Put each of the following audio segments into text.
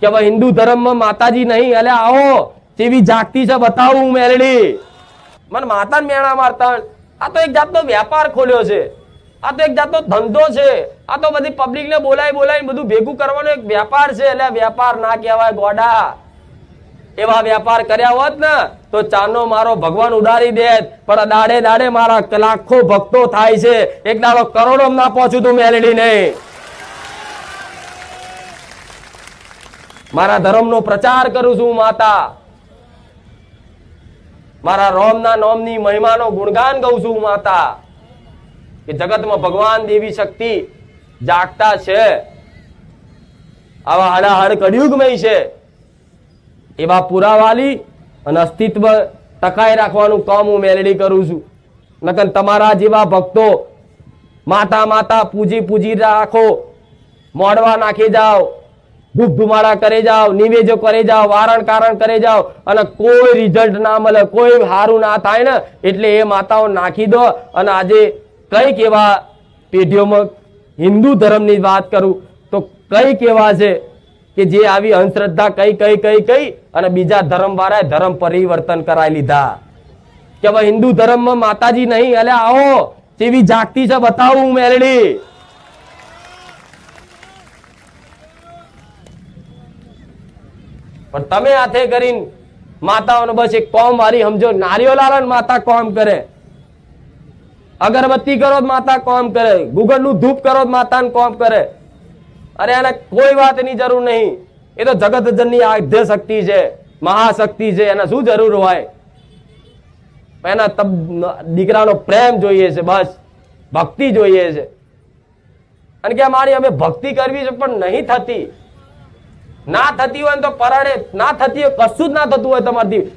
કે હવે હિન્દુ ધર્મમાં માતાજી નહીં એટલે આવો તેવી જાગતી છે બતાવું મેલડી. મને માતા મેળા મારતા આ તો એક જાતનો વેપાર ખોલ્યો છે. આ તો એક જાતનો ધંધો છે. આ તો બધી પબ્લિકને બોલાય બોલાય બધું ભેગું કરવાનો એક વેપાર છે. એટલે વેપાર ના કહેવાય ગોડા. એવા વેપાર કર્યા હોત ને, તો ચાનો મારો ભગવાન ઉડારી દેત. પણ દાડે દાડે મારા લાખો ભક્તો થાય છે. એક દાડો કરોડો ના પહોંચું તું મેલડી નહીં. મારા ધર્મનો પ્રચાર કરું છું, માતા. મારા રોમના નોમની મહિમાનો ગુણગાન ગઉં છું, માતા. કે જગતમાં ભગવાન દેવી શક્તિ જાગતા છે. આવા હડાહડ કળિયુગમય છે. એવા પુરાવાલી અને અસ્તિત્વ ટકાઈ રાખવાનું કામ હું મેલડી કરું છું. નકન તમારા જેવા ભક્તો માતા માતા પૂજી પૂજી રાખો, મોડવા નાખી જાઓ. ધૂપ ધુમાડા કરી જાઓ, નિવેજો કરી જાઓ વારણ કારણ કરી જાઓ અને કોઈ રિઝલ્ટ ના મળે, કોઈ સારું ના થાય ને, એટલે એ માતાઓ નાખી દો. અને આજે કંઈક એવા પેઢીઓમાં હિન્દુ ધર્મની વાત કરું, તો કંઈક એવા છે કે જે આવી અંધશ્રદ્ધા કઈ કઈ કઈ કઈ અને બીજા ધર્મ વાળાએ ધર્મ પરિવર્તન કરાવી લીધા. કે હવે હિન્દુ ધર્મમાં માતાજી નહીં એટલે આવો તેવી જાગતી છે બતાવું હું મેલડી. પણ તમે હાથે કરીને માતાઓને બસ એક કોમ વાળી સમજો નારિયો લાલન માતા કોમ કરે. અગરબત્તી કરો માતા કોમ કરે. ગુગળનું ધૂપ કરો માતા માતાને કોમ કરે. અરે એને કોઈ વાતની જરૂર નહીં. એ તો જગત જનની આદ્ય શક્તિ છે, મહાશક્તિ છે, એને શું જરૂર હોય? એના તબ- દીકરાનો પ્રેમ જોઈએ છે, બસ. ભક્તિ જોઈએ છે. અને કે મારી અમે ભક્તિ કરવી છે, પણ નહીં થતી. ના થતી હોય તો પરાણે, ના થતી હોય, કશું જ ના થતું હોય તમારથી.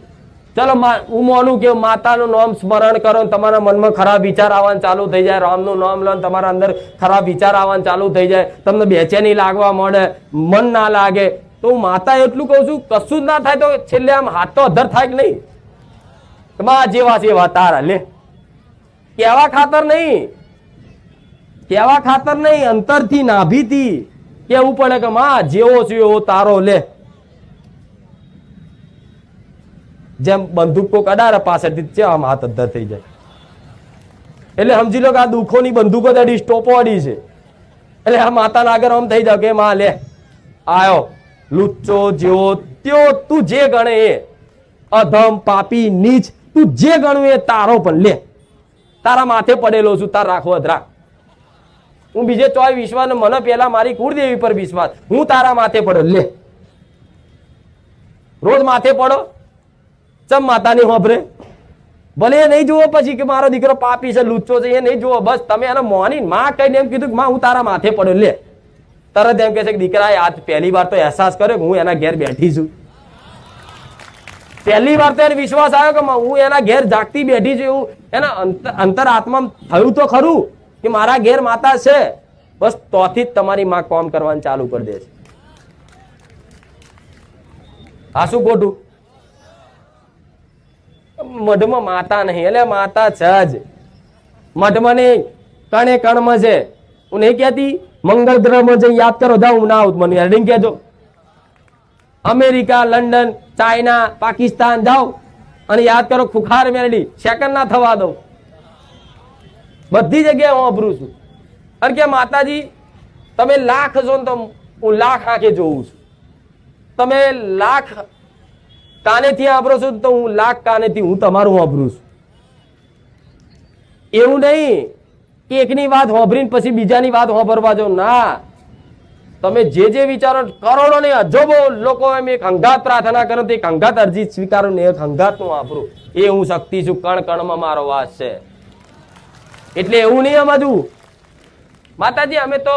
ચલો હું માનું કે માતાનું નામ સ્મરણ કરો તમારા મનમાં ખરાબ વિચાર આવવાનું ચાલુ થઈ જાય. રામનું નામ લો તમારા અંદર ખરાબ વિચાર આવવાનું ચાલુ થઈ જાય. તમને બેચેની લાગવા મળે મન ના લાગે. તો હું માતા એટલું કહું છું, કશું જ ના થાય તો છેલ્લે આમ હાથ તો અધર થાય કે નહીં? મા જેવા જેવા તારા, લે. કેવા ખાતર નહીં? કેવા ખાતર નહીં? અંતરથી નાભીથી. કેવું પડે કે માં, જેવો છે એવો તારો લે. જેમ બંદૂક કોક અડારે પાછળથી છે, આમ હાથ અધર થઈ જાય. એટલે સમજી લો કે આ દુઃખોની બંદૂકો અડી, સ્ટોપો અડી છે. એટલે આ માતાના આગળ આમ થઈ જાવ કે માં, લે, આયો, લુચ્ચો, જેવો ત્યો તું જે ગણે એ. અધમ, પાપી, નીચ, તું જે ગણું એ, તારો પણ લે. તારા માથે પડેલો છું, તાર રાખ. હું બીજે ચોય વિશ્વાસ ને, મને પેલા મારી કુળદેવી પર વિશ્વાસ. હું તારા માથે પડો. લે. રોજ માથે પડો. ચમ માતાની હોભરે? ભલે એ નહીં જુઓ પછી કે મારો દીકરો પાપી છે, લુચ્ચો છે, એ નહીં જુઓ. બસ તમે એને મોની માં કહીને એમ કીધું કે માં, હું તારા માથે પડ્યો લે. તરત એમ કે છે કે દીકરાએ આજ પહેલી વાર તો અહેસાસ કર્યો કે હું એના ઘેર બેઠી છું. પહેલી વાર તો એને વિશ્વાસ આવ્યો કે હું એના ઘેર જાગતી બેઠી છું. એવું એના અંત- અંતર આત્મા થયું તો ખરું. કે મારા ઘેર માતા છે, બસ તોથી જ તમારી માં કોમ કરવાનું ચાલુ કરી દે છે. આ શું ખોટું? મઢમાં માતા નહીં, એટલે માતા છે જ. મઢમાં નહીં, કણે કણમાં છે. હું નહીં કહેતી, મંગળ ગ્રહમાં જઈ યાદ કરો જાઉં હું ના આવું મને હેડિંગ કહેજો. અમેરિકા, લંડન, ચાઇના, પાકિસ્તાન, જાઓ અને યાદ કરો, ખુખાર મેરડી સેકન્ડ ના થવા દો. બધી જગ્યાએ હું અભરું છું. અને કે માતાજી, તમે લાખ છો ને તો હું લાખ આંખે જોઉં છું. તમે લાખ કાનેથી આભરો છો તો હું લાખ કાનેથી હું તમારું વાભરું છું. એવું નહીં કે એકની વાત હોભરીને પછી બીજાની વાત હોભરવા જાઓ ના. તમે જે જે વિચારો કરોડો ને અજોબો લોકો એમ એક અંગાત પ્રાર્થના કરો તો એક અંગાત અરજી સ્વીકારો ને એક હંગાતનું વાપરું એ હું શક્તિ છું, કણ કણમાં મારો વાસ છે. એટલે એવું નહીં અમારું માતાજી, અમે તો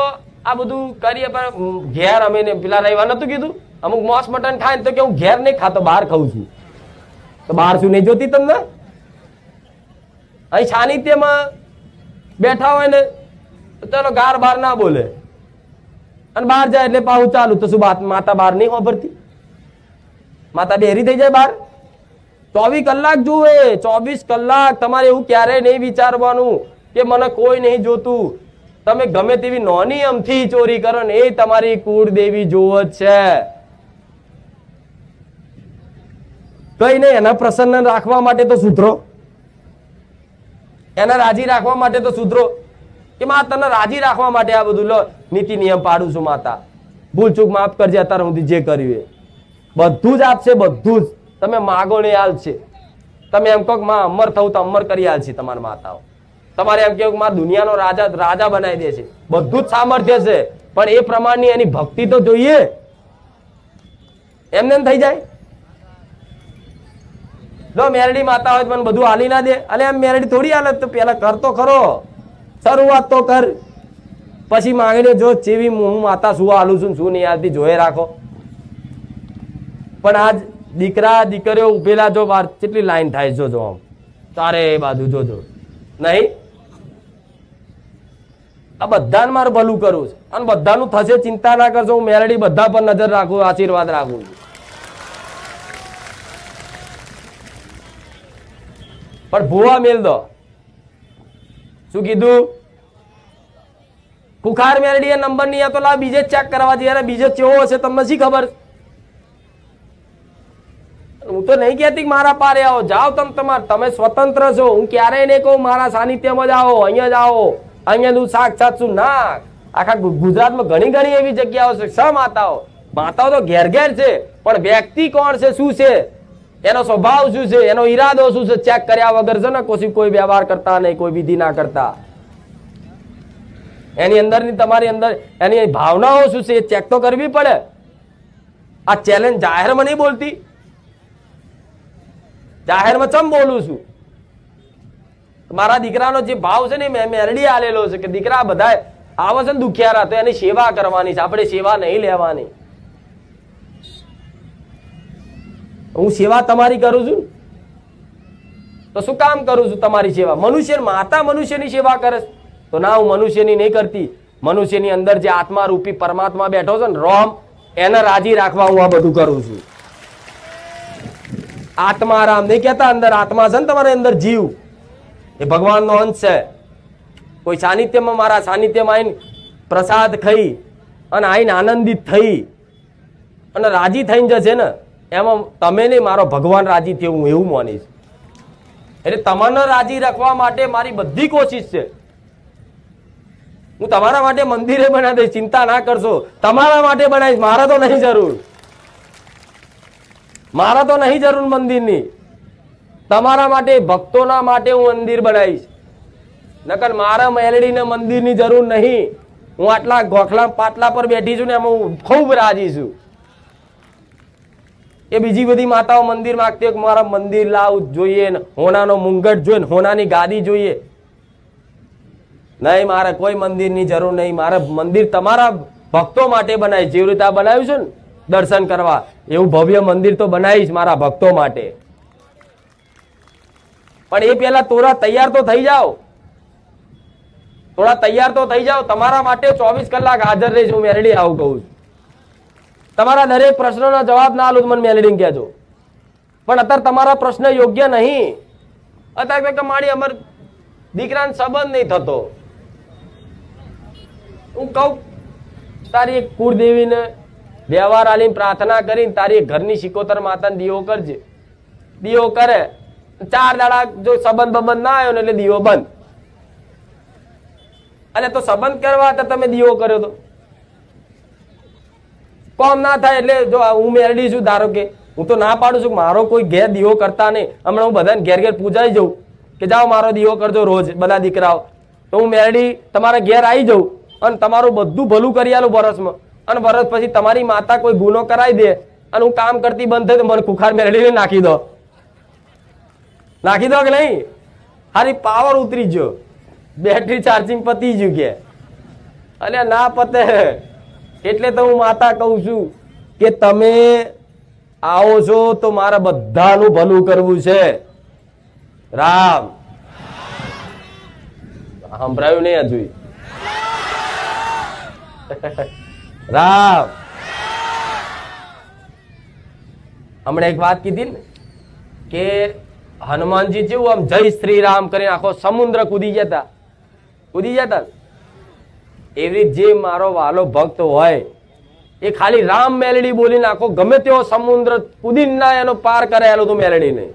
આ બધું કરીએ, પણ ઘેર અમે પેલા રહેવા નતું કીધું. અમુક મોસ મટન ખાય તો કે હું ઘેર નહીં ખાતો, બહાર ખાઉં છું. તો બહાર શું નહીં જોતી તમને? અહીં સાનિધ્યમાં બેઠા હોય ને ચલો ગાર બાર ના બોલે. અને બહાર જાય એટલે પાછું ચાલુ. તો શું બાત માતા બહાર નહીં વાપરતી માતા ડેરી થઈ જાય બહાર? ચોવીસ કલાક જુએ, ચોવીસ કલાક તમારે એવું ક્યારેય નહીં વિચારવાનું. કે મને કોઈ નહીં જોતું. તમે ગમે તેવી નોની અમથી ચોરી કરો ને એ તમારી કુળદેવી જોવો જ છે. કઈ નહીં, એના પ્રસન્ન રાખવા માટે તો સુધરો. એને રાજી રાખવા માટે તો સુધરો. કે મા, તને રાજી રાખવા માટે આ બધું લો. નીતિ નિયમ પાડું છું માતા. ભૂલ ચૂક માફ કરજે, અત્યારે સુધી જે કર્યું એ. બધું જ આપશે, બધું જ. તમે માગો ને છે. તમે એમ કહો કે, માં, અમર થવું તો અમર કરી છે તમારા માતાઓ. તમારે એમ કેવું માં દુનિયાનો રાજા રાજા બનાવી દે છે. બધું જ સામર્થ્ય છે. પણ એ પ્રમાણની એની ભક્તિ તો જોઈએ. એમને થઈ જાય? જો મેરડી માતા હોય મને બધું હાલી ના દે. અલે એમ મેરડી થોડી હાલે તો પેલા કર તો ખરો. શરૂઆત તો કર. પછી માંગીને જો જેવી હું માતા શું હાલું છું, શું નહીં હાલતી, જોઈ રાખો. પણ આજ દીકરા દીકરીઓ ઉભેલા જો વાર કેટલી લાઈન થાય જોજો આમ તારે એ બાજુ જોજો. નહીં? આ બધાને મારે ભલું કરવું છે. અને બધાનું થશે ચિંતા ના કરજો, હું મેરડી બધા પર નજર રાખું, આશીર્વાદ રાખું છું. પણ ભૂવા મેલ દો. શું કીધું? કુખાર એ નંબર નહીં તો લા બીજે ચેક કરવા જઈએ બીજો બીજે કેવો હશે, તમને શી ખબર? હું તો નહીં કહેતી કે મારા પારે આવો. જાઓ તમે તમાર. તમે સ્વતંત્ર છો. હું ક્યારેય નહીં કહું, મારા સાનિધ્યમાં જ આવો, અહીંયા જ આવો. અહીંયા તું સાક્ષાત શું? ના. આખા ગુજરાતમાં ઘણી ઘણી એવી જગ્યાઓ છે. સ માતાઓ? માતાઓ તો ઘેર ઘેર છે, પણ વ્યક્તિ કોણ છે, શું છે? એનો સ્વભાવ શું છે? એનો ઈરાદો શું છે? ચેક કર્યા વગર છે ને કોઈ કોઈ વ્યવહાર કરતા નહીં, કોઈ વિધિ ના કરતા. એની અંદરની તમારી અંદર, એની ભાવનાઓ શું છે એ ચેક તો કરવી પડે. આ ચેલેન્જ જાહેરમાં નહીં બોલતી. જાહેરમાં ચમ બોલું છું? મારા દીકરાનો જે ભાવ છે ને મેં મેરડી આલેલો છે કે દીકરા બધા આવે છે ને દુખિયારા, તો એની સેવા કરવાની છે. આપણે સેવા નહીં લેવાની. હું સેવા તમારી કરું છું? તો શું કામ કરું છું તમારી સેવા? મનુષ્ય માતા મનુષ્યની સેવા કરે તો ના, હું મનુષ્યની નહીં કરતી. મનુષ્યની અંદર જે આત્મા રૂપી પરમાત્મા બેઠો છે ને રોમ, એને રાજી રાખવા હું આ બધું કરું છું. આત્મા રામ નહીં કહેતા અંદર આત્મા છે ને તમારે અંદર જીવ. એ ભગવાનનો અંશ છે. કોઈ સાનિધ્યમાં મારા સાનિધ્યમાં આવીને પ્રસાદ ખાઈ અને આવીને આનંદિત થઈ અને રાજી થઈને જશે ને, એમાં તમે નહીં, મારો ભગવાન રાજી થયો, હું એવું માનીશ. એટલે તમને રાજી રાખવા માટે મારી બધી કોશિશ છે. હું તમારા માટે મંદિરે બનાવી દઈશ ચિંતા ના કરશો. તમારા માટે બનાવીશ, મારા તો નહીં જરૂર. મારા તો નહીં જરૂર મંદિરની. તમારા માટે, ભક્તોના માટે હું મંદિર બનાવીશ. નકર મારા મેલડીને મંદિરની જરૂર નહીં. હું આટલા ગોખલા પાટલા પર બેઠી છું ને એમાં હું ખૂબ રાજી છું. એ બીજી બધી માતાઓ મંદિર માંગતી કે મારા મંદિર લાવું જોઈએ ને હોનાનો મુંગટ જોઈએ ને હોનાની ગાદી જોઈએ. નહીં, મારે કોઈ મંદિરની જરૂર નહીં. મારે મંદિર તમારા ભક્તો માટે બનાવીશ. જેવી રીતે આ બનાવ્યું છે ને દર્શન કરવા. એવું ભવ્ય મંદિર તો બનાવીશ મારા ભક્તો માટે. પણ એ પહેલા તોરા તૈયાર તો થઈ જાઓ. થોડા તૈયાર તો થઈ જાઓ. તમારા માટે ચોવીસ કલાક હાજર રહીશ હું મેલેડી આવું કહું છું. તમારા દરેક પ્રશ્નોના જવાબ ના આલું મને મેલેડીને કહેજો. પણ અત્યારે તમારા પ્રશ્ન યોગ્ય નહીં. અત્યારે કે મારી અમર દીકરાને સંબંધ નહીં થતો. હું કહું, તારી એક કુળદેવીને વ્યવહાર આલીને પ્રાર્થના કરીને તારી ઘરની શિકોતર માતાને દીવો કરજે. દીવો કરે. ચાર દાડા જો સંબંધ બંધ ના આવ્યો ને એટલે દીવો બંધ. અને તો સંબંધ કરવા હતા તમે દીવો કર્યો તો. કોમ ના થાય એટલે જો હું મેરડી છું ધારો કે, હું તો ના પાડું છું મારો કોઈ ઘેર દીવો કરતા નહીં. હમણાં હું બધાને ઘેર ઘેર પૂજાઈ જઉં કે જાઓ મારો દીવો કરજો રોજ બધા દીકરાઓ. તો હું મેરડી તમારા ઘેર આવી જાઉં અને તમારું બધું ભલું કરી આલું વરસમાં. અને વરસ પછી તમારી માતા કોઈ ગુનો કરાવી દે અને હું કામ કરતી બંધ થઈ તો મને કુખાર મેરડીને નાખી દો. નાખી દો કે નહીં? હારી પાવર ઉતરી ગયો. બેટરી ચાર્જિંગ પતી ગયું કે. અને ના પતે. એટલે તો હું માતા કહું છું કે તમે આવો છો તો મારે બધાનું ભલું કરવું છે. રામ. સંભળાયું નહીં હજુ. રામ. હમણાં એક વાત કીધી ને કે હનુમાનજી જેવું આમ જય શ્રી રામ કરીને આખો સમુદ્ર કૂદી જતા કૂદી જતા એવી જે મારો વાલો ભક્ત હોય એ ખાલી રામ મેલડી બોલીને આખો ગમે તેવો સમુદ્ર કુદીન ના એનો પાર કરાયેલો તું તો મેલડી નહીં